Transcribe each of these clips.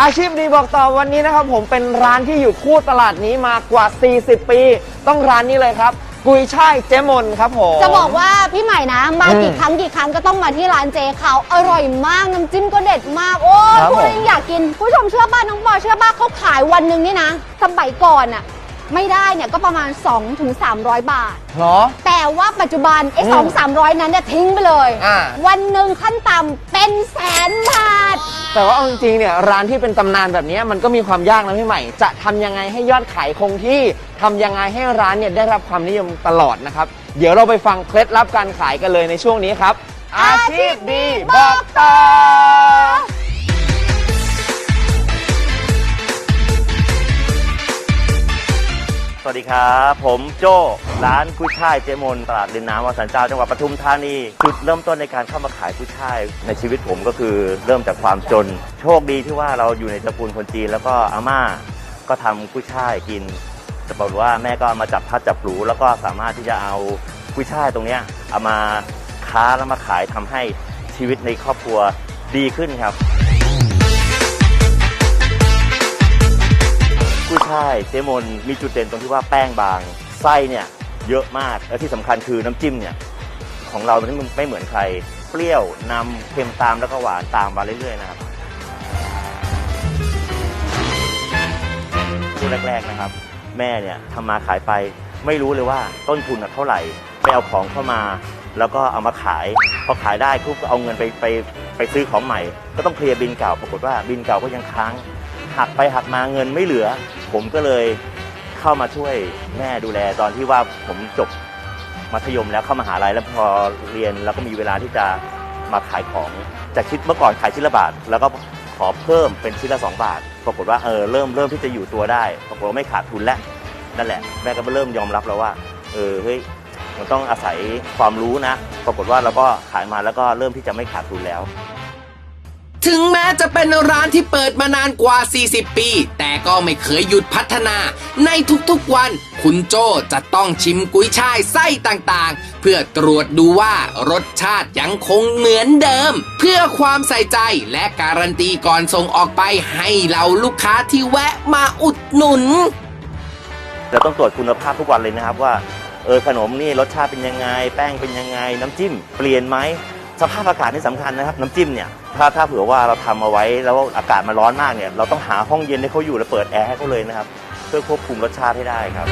อาชีพดีบอกต่อวันนี้นะครับผมเป็นร้านที่อยู่คู่ตลาดนี้มากว่า 40 ปี ต้องร้านนี้เลยครับ กุยช่ายเจมนครับผม จะบอกว่าพี่ใหม่นะ มาอืมกี่ครั้งกี่ครั้งก็ต้องมาที่ร้านเจเขาอร่อยมากน้ำจิ้มก็เด็ดมาก โอ้ยครับพูดผมยังอยากกิน ผู้ชมเชื่อป้าน้องปอเชื่อป้าเขาขายวันหนึ่งนี่นะ สมัยก่อนอะ ไม่ได้เนี่ยก็ประมาณ 2-300ถึง300บาท เหรอ แต่ว่าปัจจุบันไอ้อืมสองสามร้อยนั้นเนี่ยทิ้งไปเลย อ่า วันหนึ่งขั้นต่ำเป็นแสนบาท แต่ว่าเอาจริงๆเนี่ยร้านที่เป็นตำนานแบบนี้มันก็มีความยากนะพี่ใหม่ จะทำยังไงให้ยอดขายคงที่ทำยังไงให้ร้านเนี่ยได้รับความนิยมตลอดนะครับ เดี๋ยวเราไปฟังเคล็ดลับการขายกันเลยในช่วงนี้ครับ อาชีพดีบอกต่อ ครับ ผมโจ้ร้านกุ้ยช่ายเจมนตลาดริมน้ำวัดสันเจ้าจังหวัดปทุมธานีจุดเริ่มต้นในการเข้ามาขายกุ้ยช่ายในชีวิตผมก็คือเริ่มจากความจน โชคดีที่ว่าเราอยู่ในตระกูลคนจีน แล้วก็อาม่าก็ทำกุ้ยช่ายกินแต่ปรากฏว่าแม่ก็มาจับพัดจับปลูแล้วก็สามารถที่จะเอากุ้ยช่ายตรงเนี้ยเอามาค้าแล้วมาขายทำให้ชีวิตในครอบครัวดีขึ้นครับ ช่ายเจมนมีจุดเด่นตรงที่ว่าแป้งบาง ไส้เนี่ยเยอะมากและที่สำคัญคือน้ำจิ้มเนี่ยของเรามันไม่เหมือนใคร เปรี้ยวนำเค็มตามแล้วก็หวานตามมาเรื่อยๆนะครับช่วงแรกๆนะครับ แม่เนี่ยทำมาขายไปไม่รู้เลยว่าต้นทุนน่ะเท่าไหร่ไปเอาของเข้ามา แล้วก็เอามาขาย พอขายได้ปุ๊บก็เอาเงินไปไปไปซื้อของใหม่ ก็ต้องเคลียร์บินเก่าปรากฏว่าบินเก่าก็ยังค้าง หักไปหักมาเงินไม่เหลือ ผมก็เลยเข้ามาช่วยแม่ดูแลตอนที่ว่าผมจบมัธยมแล้วเข้ามหาลัยแล้วพอเรียนแล้วก็มีเวลาที่จะมาขายของจากคิดเมื่อก่อนขายชิ้นละบาท แล้วก็ขอเพิ่มเป็นชิ้นละสองบาท ปรากฏว่าเออเริ่มเริ่มที่จะอยู่ตัวได้ ปรากฏว่าไม่ขาดทุนแล้วนั่นแหละแม่ก็เริ่มยอมรับแล้วว่าเออเฮ้ยมันต้องอาศัยความรู้นะ ปรากฏว่าเราก็ขายมาแล้วก็เริ่มที่จะไม่ขาดทุนแล้ว ถึงแม้จะเป็นร้านที่เปิดมานานกว่า 40 ปี แต่ก็ไม่เคยหยุดพัฒนา ในทุกๆวัน คุณโจจะต้องชิมกุ้ยช่ายไส้ต่างๆ เพื่อตรวจดูว่ารสชาติยังคงเหมือนเดิม เพื่อความใส่ใจและการันตีก่อนส่งออกไปให้เราลูกค้าที่แวะมาอุดหนุน เราต้องตรวจคุณภาพทุกวันเลยนะครับว่า เออขนมนี่รสชาติเป็นยังไง แป้งเป็นยังไง น้ำจิ้ม เปลี่ยนไหม สภาพอากาศนี่สำคัญนะครับน้ำจิ้มเนี่ยถ้าถ้าเผื่อว่าเราทำเอาไว้แล้วอากาศมันร้อนมากเนี่ยเราต้องหาห้องเย็นให้เขาอยู่แล้วเปิดแอร์ให้เขาเลยนะครับเพื่อควบคุมรสชาติให้ได้ครับ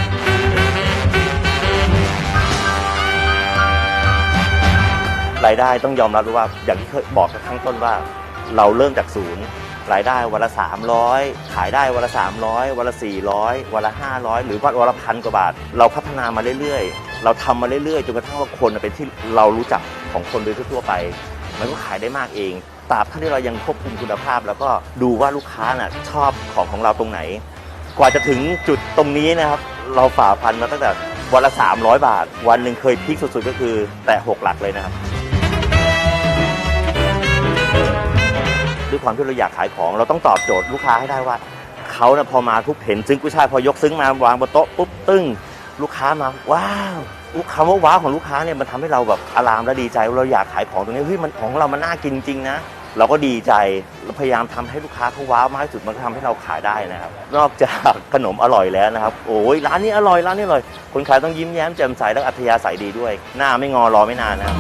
รายได้ต้องยอมรับวยว่าอย่างที่เคยบอกข้างต้นว่า เราเริ่มจากศูนย์รายได้วันละ 300 ขายได้วันละ 300 วันละ 400 วันละ 500 หรือวันละพันกว่าบาท เราพัฒนามาเรื่อยๆ เราทำมาเรื่อยๆจนกระทั่งว่าคนเป็นที่เรารู้จักของคนโดยทั่วไปมันก็ขายได้มากเองตราบเท่าที่เรายังควบคุมคุณภาพ แล้วก็ดูว่าลูกค้าน่ะชอบของของเราตรงไหน กว่าจะถึงจุดตรงนี้นะครับ เราฝ่าฟันมาตั้งแต่วันละ 300 บาท วันหนึ่งเคยพีคสุดๆก็คือแตะ6หลักเลยนะครับด้วยความที่เราอยากขายของเราต้องตอบโจทย์ลูกค้าให้ได้ว่าเขาเนี่ยพอมาทุกเห็นซึ้งกุ้ยช่ายพอยกซึ้งมาวางบนโต๊ะปุ๊บตึ้ง ลูกค้ามาว้าวลูกคำว่าว้าวของลูกค้าเนี่ยมันทำให้เราแบบอารามและดีใจว่าเราอยากขายของตรงนี้เฮ้ยมันของเรามันน่ากินจริงนะเราก็ดีใจเราพยายามทำให้ลูกค้าเขาว้าวมากที่สุดมันก็ทำให้เราขายได้นะครับ นอกจากขนมอร่อยแล้วนะครับ โอ้ยร้านนี้อร่อยร้านนี้อร่อยคนขายต้องยิ้มแย้มแจ่มใสและอัธยาศัยดีด้วย หน้าไม่งอรอไม่นานนะ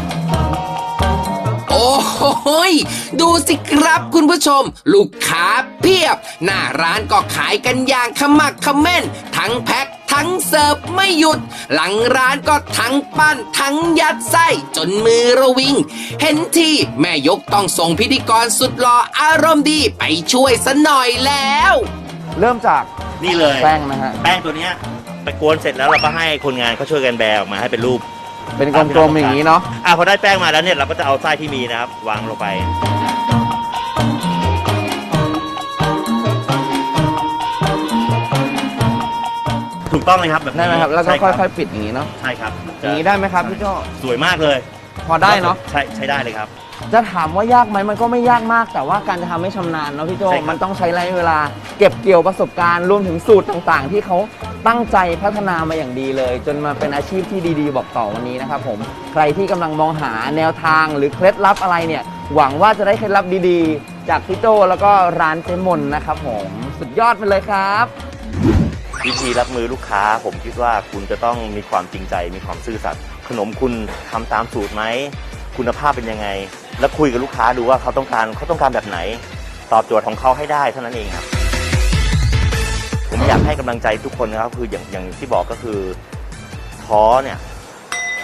โอ้โหยดูสิครับคุณผู้ชม ลูกค้าเพียบ หน้าร้านก็ขายกันอย่างขมักขม้น ทั้งแพ็ค ทั้งเสิร์ฟไม่หยุด หลังร้านก็ทั้งปั้นทั้งยัดไส้จนมือระวิง เห็นทีแม่ยกต้องส่งพิธีกรสุดหล่ออารมณ์ดีไปช่วยสะหน่อยแล้ว เริ่มจากนี่เลย แป้งนะฮะ แป้งตัวเนี้ยไปกวนเสร็จแล้วเราก็ให้คนงานเขาช่วยกันแบกออกมาให้เป็นรูปเป็นกลมๆอย่างนี้เนาะ อะพอได้แป้งมาแล้วเนี่ยเราก็จะเอาไส้ที่มีนะครับ วางลงไป ถูกต้องเลยครับแบบได้ไหมครับ แล้วก็ใช่ค่อยๆปิดอย่างนี้เนาะใช่ครับอย่างนี้ได้ไหมครับพี่โจ้สวยมากเลยพอได้เนาะใช่ใช้ได้เลยครับ จะถามว่ายากไหมมันก็ไม่ยากมาก แต่ว่าการจะทำให้ชำนาญเนาะพี่โจใช่ครับ มันต้องใช้ระยะเวลา เก็บเกี่ยวประสบการณ์รวมถึงสูตรต่างๆ ที่เขาตั้งใจพัฒนามาอย่างดีเลย จนมาเป็นอาชีพที่ดีๆ บอกต่อวันนี้นะครับผมใครที่กำลังมองหาแนวทางหรือเคล็ดลับอะไรเนี่ย หวังว่าจะได้เคล็ดลับดีๆ จากพี่โจแล้วก็ร้านเจมนนะครับผมสุดยอดไปเลยครับ วิธีรับมือลูกค้า ผมคิดว่าคุณจะต้องมีความจริงใจ มีความซื่อสัตย์ขนมคุณทำตามสูตรไหมคุณภาพเป็นยังไง แล้วคุยกับลูกค้าดูว่าเขาต้องการเขาต้องการแบบไหน ตอบโจทย์ของเขาให้ได้เท่านั้นเองครับ ผมอยากให้กำลังใจทุกคนนะครับคืออย่างอย่างที่บอกก็คือท้อเนี่ย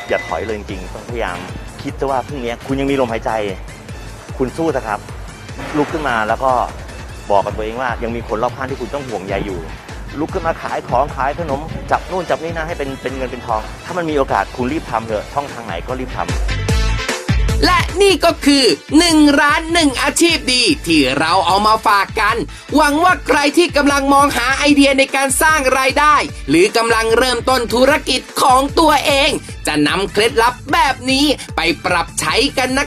อย่าถอยเลยจริงๆต้องพยายามคิดซะว่าพรุ่งนี้คุณยังมีลมหายใจ คุณสู้นะครับลุกขึ้นมาแล้วก็บอกกับตัวเองว่ายังมีคนรอบข้างที่คุณต้องห่วงใยอยู่ ลุกขึ้นมาขายของขายขนม จับนู่นจับนี่นะให้เป็นเป็นเงินเป็นทอง ถ้ามันมีโอกาสคุณรีบทำเถอะช่องทางไหนก็รีบทำและนี่ก็คือหนึ่งร้านหนึ่งอาชีพดี ที่เราเอามาฝากกัน หวังว่าใครที่กำลังมองหาไอเดียในการสร้างรายได้ หรือกำลังเริ่มต้นธุรกิจของตัวเอง จะนำเคล็ดลับแบบนี้ไปปรับใช้กันนะ